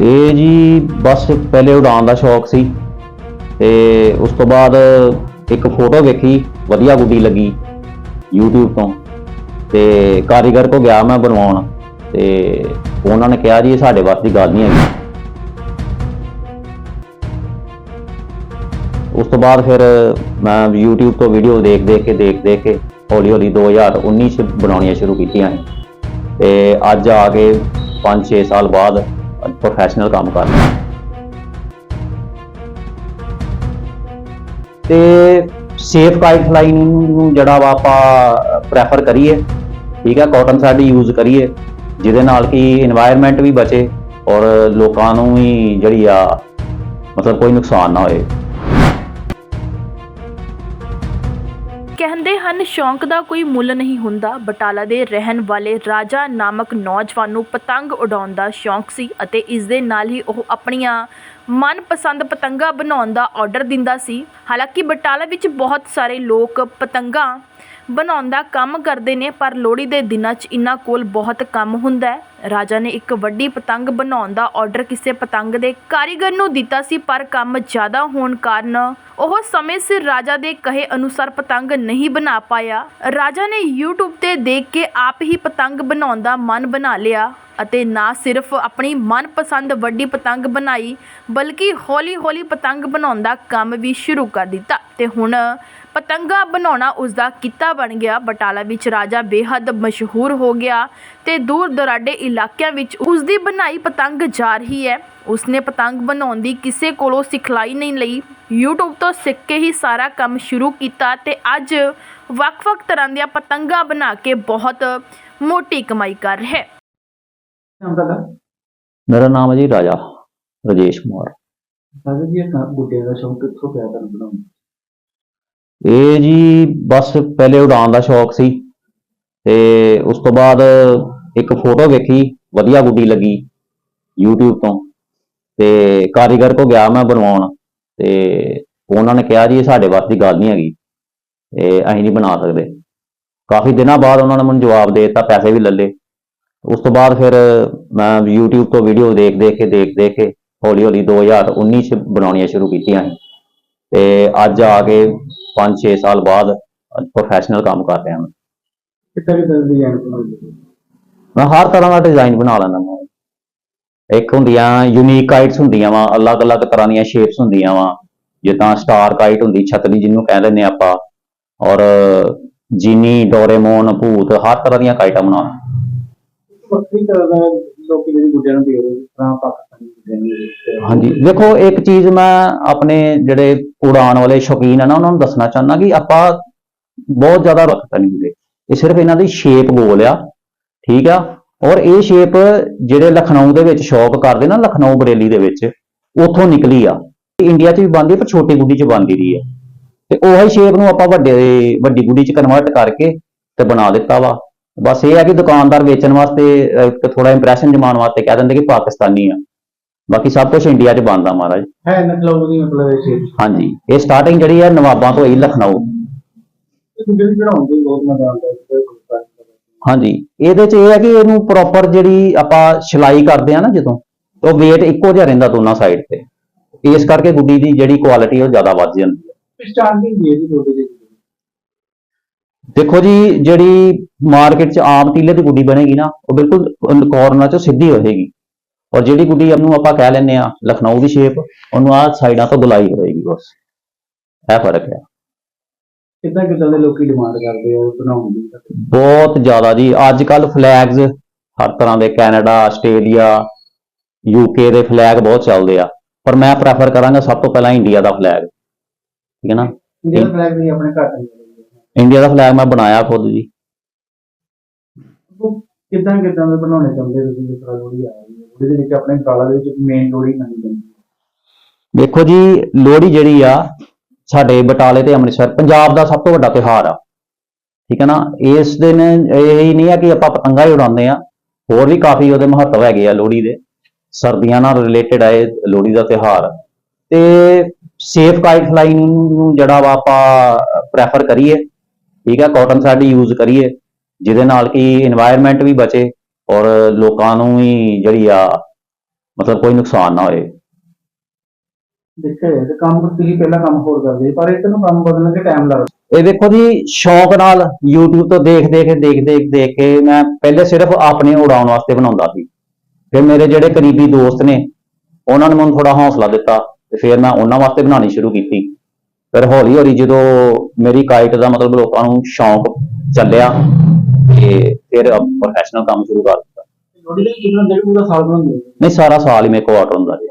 ਇਹ ਜੀ ਬਸ ਪਹਿਲੇ ਉਡਾਣ ਦਾ ਸ਼ੌਕ ਸੀ ਤੇ ਉਸ ਤੋਂ ਬਾਅਦ ਇੱਕ ਫੋਟੋ ਵੇਖੀ, ਵਧੀਆ ਗੁੱਡੀ ਲੱਗੀ YouTube ਤੋਂ ਤੇ ਕਾਰੀਗਰ ਕੋ ਗਿਆ ਮੈਂ ਬਣਵਾਉਣ ਤੇ ਉਹਨਾਂ ਨੇ ਕਿਹਾ ਜੀ ਇਹ ਸਾਡੇ ਵਾਸਤੇ ਗੱਲ ਨਹੀਂ ਹੈਗੀ। ਉਸ ਤੋਂ ਬਾਅਦ ਫਿਰ ਮੈਂ YouTube ਤੋਂ ਵੀਡੀਓ ਦੇਖ ਦੇਖ ਕੇ, ਦੇਖ ਦੇਖ ਕੇ ਹੌਲੀ ਹੌਲੀ 2019 ਚ ਬਣਾਉਣੀਆਂ ਸ਼ੁਰੂ ਕੀਤੀਆਂ ਸੀ ਤੇ ਅੱਜ ਆ ਕੇ 5-6 ਸਾਲ ਬਾਅਦ ਪ੍ਰੋਫੈਸ਼ਨਲ ਕੰਮ ਕਰਨਾ ਤੇ ਸੇਫ ਕਾਈਟ ਲਾਈਨ ਨੂੰ ਜਿਹੜਾ ਵਾ ਆਪਾਂ ਪ੍ਰੈਫਰ ਕਰੀਏ, ਠੀਕ ਹੈ ਕਾਟਨ ਸਾਡੀ ਯੂਜ਼ ਕਰੀਏ, ਜਿਹਦੇ ਨਾਲ ਕਿ এনवायरमेंट ਵੀ ਬਚੇ ਔਰ ਲੋਕਾਂ ਨੂੰ ਵੀ ਜਿਹੜੀ ਆ ਮਤਲਬ ਕੋਈ ਨੁਕਸਾਨ ਨਾ ਹੋਏ। ਕਹਿੰਦੇ ਹਨ, ਸ਼ੌਂਕ ਦਾ ਕੋਈ ਮੁੱਲ ਨਹੀਂ ਹੁੰਦਾ। ਬਟਾਲਾ ਦੇ ਰਹਿਣ ਵਾਲੇ ਰਾਜਾ ਨਾਮਕ ਨੌਜਵਾਨ ਨੂੰ ਪਤੰਗ ਉਡਾਉਣ ਦਾ ਸ਼ੌਂਕ ਸੀ ਅਤੇ ਇਸ ਦੇ ਨਾਲ ਹੀ ਉਹ ਆਪਣੀਆਂ ਮਨਪਸੰਦ ਪਤੰਗਾਂ ਬਣਾਉਣ ਦਾ ਆਰਡਰ ਦਿੰਦਾ ਸੀ। ਹਾਲਾਂਕਿ ਬਟਾਲਾ ਵਿੱਚ ਬਹੁਤ ਸਾਰੇ ਲੋਕ ਪਤੰਗਾਂ ਬਣਾਉਣ ਦਾ ਕੰਮ ਕਰਦੇ ਨੇ, ਪਰ ਲੋਹੜੀ ਦੇ ਦਿਨਾਂ 'ਚ ਇਹਨਾਂ ਕੋਲ ਬਹੁਤ ਕੰਮ ਹੁੰਦਾ ਹੈ। ਰਾਜਾ ਨੇ ਇੱਕ ਵੱਡੀ ਪਤੰਗ ਬਣਾਉਣ ਦਾ ਆਰਡਰ ਕਿਸੇ ਪਤੰਗ ਦੇ ਕਾਰੀਗਰ ਨੂੰ ਦਿੱਤਾ ਸੀ, ਪਰ ਕੰਮ ਜ਼ਿਆਦਾ ਹੋਣ ਕਾਰਨ ਉਹ ਸਮੇਂ ਸਿਰ ਰਾਜਾ ਦੇ ਕਹੇ ਅਨੁਸਾਰ ਪਤੰਗ ਨਹੀਂ ਬਣਾ ਪਾਇਆ। ਰਾਜਾ ਨੇ YouTube ਤੇ ਦੇਖ ਕੇ ਆਪ ਹੀ ਪਤੰਗ ਬਣਾਉਣ ਦਾ ਮਨ ਬਣਾ ਲਿਆ ਅਤੇ ਨਾ ਸਿਰਫ ਆਪਣੀ ਮਨਪਸੰਦ ਵੱਡੀ ਪਤੰਗ ਬਣਾਈ, ਬਲਕਿ ਹੌਲੀ-ਹੌਲੀ ਪਤੰਗ ਬਣਾਉਣ ਦਾ ਕੰਮ ਵੀ ਸ਼ੁਰੂ ਕਰ ਦਿੱਤਾ। ਤੇ ਹੁਣ ਪਤੰਗਾ ਬਣਾਉਣਾ ਉਸ ਦਾ ਕਿੱਤਾ ਬਣ ਗਿਆ। ਬਟਾਲਾ ਵਿੱਚ ਰਾਜਾ ਬੇਹੱਦ ਮਸ਼ਹੂਰ ਹੋ ਗਿਆ ਤੇ ਦੂਰ ਦਰਾਡੇ ਇਲਾਕਿਆਂ ਵਿੱਚ ਉਸ ਦੀ ਬਣਾਈ ਪਤੰਗ ਜਾ ਰਹੀ ਹੈ। ਉਸਨੇ ਪਤੰਗ ਬਣਾਉਣ ਦੀ ਕਿਸੇ ਕੋਲੋਂ ਸਿਖਲਾਈ ਨਹੀਂ ਲਈ। YouTube ਤੋਂ ਸਿੱਖ ਕੇ ਹੀ ਸਾਰਾ ਕੰਮ ਸ਼ੁਰੂ ਕੀਤਾ ਤੇ ਅੱਜ ਵੱਖ-ਵੱਖ ਤਰ੍ਹਾਂ ਦੀਆਂ ਪਤੰਗਾਂ ਬਣਾ ਕੇ ਬਹੁਤ ਮੋਟੀ ਕਮਾਈ ਕਰ ਰਿਹਾ ਹੈ। ਮੇਰਾ ਨਾਮ ਹੈ ਜੀ ਰਾਜਾ ਰਜੇਸ਼ ਕੁਮਾਰ। ਸਾਜਾ ਜੀ ਇਹ ਗੁੱਡਿਆਂ ਦਾ ਸ਼ੌਂਕ ਕਿੱਥੋਂ ਪਿਆ ਤੁਹਾਨੂੰ ਬਣਾਉਣ? ਇਹ ਜੀ ਬਸ ਪਹਿਲੇ ਉਡਾਨ ਦਾ ਸ਼ੌਕ ਸੀ ਤੇ ਉਸ ਤੋਂ ਬਾਅਦ ਇੱਕ ਫੋਟੋ ਵੇਖੀ, ਵਧੀਆ ਗੁੱਡੀ ਲੱਗੀ YouTube ਤੋਂ ਤੇ ਕਾਰੀਗਰ ਕੋ ਗਿਆ ਮੈਂ ਬਣਵਾਉਣ ਤੇ ਉਹਨਾਂ ਨੇ ਕਿਹਾ ਜੀ ਇਹ ਸਾਡੇ ਵਾਸਤੇ ਦੀ ਗੱਲ ਨਹੀਂ ਹੈਗੀ, ਤੇ ਅਸੀਂ ਨਹੀਂ ਬਣਾ ਸਕਦੇ। ਕਾਫੀ ਦਿਨਾਂ ਬਾਅਦ ਉਹਨਾਂ ਨੇ ਮੈਨੂੰ ਜਵਾਬ ਦੇ ਦਿੱਤਾ, ਪੈਸੇ ਵੀ ਲੱਲੇ ਉਸ ਤੋਂ ਬਾਅਦ ਫਿਰ ਮੈਂ YouTube ਤੋਂ ਵੀਡੀਓ ਦੇਖ ਦੇਖ ਕੇ, ਦੇਖ ਦੇਖ ਕੇ ਹੌਲੀ ਹੌਲੀ 2019 ਚ ਬਣਾਉਣੀਆਂ ਸ਼ੁਰੂ ਕੀਤੀਆਂ ਸੀ। ਤੇ ਅੱਜ ਆ ਕੇ 5-6 ਸਾਲ ਬਾਅਦ ਪ੍ਰੋਫੈਸ਼ਨਲ ਕੰਮ ਕਰ ਰਿਹਾ ਹਾਂ ਕਿੱਦਾਂ ਕਿੱਦਾਂ ਦੀ ਡਿਜ਼ਾਈਨ ਬਣਾਉਂਦੇ? ਮੈਂ ਹਰ ਤਰ੍ਹਾਂ ਦਾ ਡਿਜ਼ਾਈਨ ਬਣਾ ਲੈਂਦਾ ਹਾਂ ਇੱਕ ਹੁੰਦੀਆਂ ਯੂਨੀਕ ਕਾਈਟਸ ਹੁੰਦੀਆਂ ਵਾ ਅਲੱਗ-ਅਲੱਗ ਤਰ੍ਹਾਂ ਦੀਆਂ ਸ਼ੇਪਸ ਹੁੰਦੀਆਂ ਵਾ। ਜਿੱਦਾਂ ਸਟਾਰ ਕਾਈਟ ਹੁੰਦੀ ਛਤਰੀ ਜਿਹਨੂੰ ਕਹਿ ਲੈਂਦੇ ਆਪਾਂ। ਔਰ ਜੀਨੀ ਡੋਰੇਮੋਨ ਭੂਤ ਹਰ ਤਰ੍ਹਾਂ ਦੀਆਂ ਕਾਈਟਾਂ ਬਣਾ ਵੱਖਰੀ ਤਰ੍ਹਾਂ ਦਾ ਲੋਕੀ ਜਿਹੜੀ ਗੁੱਡਿਆਂ ਨੂੰ ਦੇ ਰਹੇ ਜਿਸ ਤਰ੍ਹਾਂ ਹਾਂਜੀ। ਦੇਖੋ, ਇੱਕ ਚੀਜ਼ ਮੈਂ ਆਪਣੇ ਜਿਹੜੇ ਉਡਾਨ ਵਾਲੇ ਸ਼ੌਕੀਨ ਆ ਨਾ, ਉਹਨਾਂ ਨੂੰ ਦੱਸਣਾ ਚਾਹੁੰਦਾ ਕਿ ਆਪਾਂ ਬਹੁਤ ਜ਼ਿਆਦਾ ਰੱਖਤਾ ਨਹੀਂ ਹੁੰਦੇ। ਇਹ ਸਿਰਫ ਇਹਨਾਂ ਦੀ ਸ਼ੇਪ ਗੋਲ ਆ, ਠੀਕ ਆ? ਔਰ ਇਹ ਸ਼ੇਪ ਜਿਹੜੇ ਲਖਨਊ ਦੇ ਵਿੱਚ ਸ਼ੌਕ ਕਰਦੇ ਨਾ, ਲਖਨਊ ਬਰੇਲੀ ਦੇ ਵਿੱਚ, ਉੱਥੋਂ ਨਿਕਲੀ ਆ। ਇੰਡੀਆ 'ਚ ਵੀ ਬਣਦੀ ਪਰ ਛੋਟੀ ਗੁੱਡੀ 'ਚ ਬਣਦੀ ਰਹੀ ਹੈ ਤੇ ਉਹੀ ਸ਼ੇਪ ਨੂੰ ਆਪਾਂ ਵੱਡੇ, ਵੱਡੀ ਗੁੱਡੀ 'ਚ ਕਨਵਰਟ ਕਰਕੇ ਤੇ ਬਣਾ ਦਿੱਤਾ ਵਾ। ਬਸ ਇਹ ਆ ਕਿ ਦੁਕਾਨਦਾਰ ਵੇਚਣ ਵਾਸਤੇ ਥੋੜਾ ਇੰਪ੍ਰੈਸ਼ਨ ਜਮਾਉਣ ਵਾਸਤੇ ਕਹਿ ਦਿੰਦੇ ਕਿ ਪਾਕਿਸਤਾਨੀ ਆ। ਬਾਕੀ ਸਭ ਕੁਝ ਇੰਡੀਆ 'ਚ ਬਣਦਾ ਮਹਾਰਾਜ। ਹੈ ਮਤਲਬ ਇਹ ਹਾਂਜੀ। ਇਹ ਸਟਾਰਟਿੰਗ ਜਿਹੜੀ ਹੈ ਨਵਾਬਾਂ ਤੋਂ ਲਖਨਊ। ਬਹੁਤ ਮਜ਼ਾ ਆਉਂਦਾ ਹੈ ਗੁੱਡਾ ਹਾਂਜੀ। ਇਹਦੇ 'ਚ ਇਹ ਹੈ ਕਿ ਇਹਨੂੰ ਪ੍ਰੋਪਰ ਜਿਹੜੀ ਆਪਾਂ ਸਿਲਾਈ ਕਰਦੇ ਆ ਨਾ ਜਦੋਂ ਉਹ weight ਇੱਕੋ ਜਿਹਾ ਰਹਿੰਦਾ ਦੋਨਾਂ ਸਾਈਡ ਤੇ। ਇਸ ਕਰਕੇ ਗੁੱਡੀ ਦੀ ਜਿਹੜੀ ਕੁਆਲਿਟੀ ਉਹ ਜ਼ਿਆਦਾ ਵੱਧ ਜਾਂਦੀ ਹੈ। ਸਟਾਰਟਿੰਗ ਦੀ ਇਹਦੀ ਗੁੱਡੇ ਦੀ ਦੇਖੋ ਜੀ ਜਿਹੜੀ ਮਾਰਕੀਟ 'ਚ ਆਮ ਤੀਲੇ ਦੀ ਗੁੱਡੀ ਬਣੇਗੀ ਨਾ ਉਹ ਬਿਲਕੁਲ ਕੋਰਨਰ 'ਚੋਂ ਸਿੱਧੀ ਹੋਏਗੀ। ਔਰ ਜਿਹੜੀ ਗੁੱਡੀ ਨੂੰ ਆਪਾਂ ਕਹਿ ਲੈਂਦੇ ਆ ਲਖਨਊ ਦੀ ਸ਼ੇਪ ਉਹਨੂੰ ਆਹ ਸਾਈਡਾਂ ਤੋਂ ਗੁਲਾਈ ਹੋਏਗੀ ਬਸ। ਇਹ ਫ਼ਰਕ ਹੈ। ਕਿੱਦਾਂ ਕਿੱਦਾਂ ਦੇ ਲੋਕੀ ਡਿਮਾਂਡ ਕਰਦੇ ਆ ਬਣਾਉਣ ਦੀ? ਬਹੁਤ ਜ਼ਿਆਦਾ ਜੀ। ਅੱਜ ਕੱਲ ਫਲੈਗਸ ਹਰ ਤਰ੍ਹਾਂ ਦੇ ਕੈਨੇਡਾ ਆਸਟ੍ਰੇਲੀਆ ਯੂਕੇ ਦੇ ਫਲੈਗ ਬਹੁਤ ਚੱਲਦੇ ਆ। ਪਰ ਮੈਂ ਪ੍ਰੈਫਰ ਕਰਾਂਗਾ ਸਭ ਤੋਂ ਪਹਿਲਾਂ ਇੰਡੀਆ ਦਾ ਫਲੈਗ ਠੀਕ ਹੈ ਨਾ? ਇੰਡੀਆ ਦਾ ਫਲੈਗ ਵੀ ਆਪਣੇ ਘਰ ਨਹੀਂ ਇੰਡੀਆ ਦਾ ਫਲੈਗ ਮੈਂ ਬਣਾਇਆ ਖੁਦ ਜੀ। ਕਿੱਦਾਂ ਕਿੱਦਾਂ ਦੇ ਬਣਾਉਣੇ ਚਾਹੁੰਦੇ ਤੁਸੀਂ? ਜਿਸ ਤਰ੍ਹਾਂ ਲੋਹੜੀ ਆ ਜਿਹਦੇ ਵਿੱਚ ਆਪਣੇ ਕਾਲਾ ਦੇ ਵਿੱਚ ਮੇਨ ਲੋੜੀ ਨਹੀਂ ਪੈਂਦੀ ਦੇਖੋ ਜੀ, ਲੋਹੜੀ ਜਿਹੜੀ ਆ, ਸਾਡੇ ਬਟਾਲੇ ਤੇ ਅੰਮ੍ਰਿਤਸਰ, ਪੰਜਾਬ ਦਾ ਸਭ ਤੋਂ ਵੱਡਾ ਤਿਹਾਰ ਆ। ਠੀਕ ਹੈ ਨਾ? ਇਸ ਦਿਨ ਇਹ ਹੀ ਨਹੀਂ ਆ ਕਿ ਆਪਾਂ ਪਤੰਗਾ ਹੀ ਉਡਾਉਂਦੇ ਆ। ਹੋਰ ਵੀ ਕਾਫੀ ਉਹਦੇ ਮਹੱਤਵ ਹੈਗੇ ਆ ਲੋਹੜੀ ਦੇ। ਸਰਦੀਆਂ ਨਾਲ ਰਿਲੇਟਡ ਆ ਇਹ ਲੋਹੜੀ ਦਾ ਤਿਹਾਰ ਤੇ ਸੇਫ ਕਾਈਟ ਲਾਈਨ ਨੂੰ ਜਿਹੜਾ ਵਾ ਆਪਾਂ ਪ੍ਰੈਫਰ ਕਰੀਏ। ਠੀਕ ਆ ਕਾਟਨ ਸਾਡੀ ਯੂਜ਼ ਕਰੀਏ। ਜਿਹਦੇ ਨਾਲ ਕਿ এনवायरमेंट ਵੀ ਬਚੇ। ਔਰ ਲੋਕਾਂ ਨੂੰ ਵੀ ਜਿਹੜੀ ਆ ਮਤਲਬ ਕੋਈ ਨੁਕਸਾਨ ਨਾ ਹੋਏ। ਦੇਖਿਆ ਜਾਏ ਤੇ ਕੰਮ ਤੁਸੀਂ ਪਹਿਲਾਂ ਕੰਮ ਹੋਰ ਕਰਦੇ ਸੀ, ਪਰ ਕੰਮ ਬਦਲਣ ਟਾਈਮ ਲੱਗਦਾ। ਇਹ ਦੇਖੋ ਜੀ ਸ਼ੌਕ ਨਾਲ YouTube ਤੋਂ ਦੇਖ ਦੇਖ ਦੇਖ ਦੇਖ ਦੇਖ ਕੇ ਮੈਂ ਪਹਿਲੇ ਸਿਰਫ ਆਪਣੇ ਉਡਾਉਣ ਵਾਸਤੇ ਬਣਾਉਂਦਾ ਸੀ। ਫਿਰ ਮੇਰੇ ਜਿਹੜੇ ਕਰੀਬੀ ਦੋਸਤ ਨੇ ਉਹਨਾਂ ਨੇ ਮੈਨੂੰ ਥੋੜਾ ਹੌਸਲਾ ਦਿੱਤਾ ਤੇ ਫਿਰ ਮੈਂ ਉਹਨਾਂ ਵਾਸਤੇ ਬਣਾਉਣੀ ਸ਼ੁਰੂ ਕੀਤੀ। ਫਿਰ ਹੌਲੀ ਹੌਲੀ ਜਦੋਂ ਮੇਰੀ ਕਾਈਟ ਦਾ ਮਤਲਬ ਲੋਕਾਂ ਨੂੰ ਸ਼ੌਕ ਚੱਲਿਆ ਤੇ ਫਿਰ ਪ੍ਰੋਫੈਸ਼ਨਲ ਕੰਮ ਸ਼ੁਰੂ ਕਰ ਦਿੱਤਾ ਲੋੜੀ ਦੇ ਕਿੰਨਾ ਡੇਢ ਪੂਰਾ ਸਾਲ ਬਣਾਉਂਦੇ ਸੀ। ਨਹੀਂ ਸਾਰਾ ਸਾਲ ਹੀ ਮੇਰੇ ਕੋਲ ਆਰਡਰ ਹੁੰਦਾ ਜੀ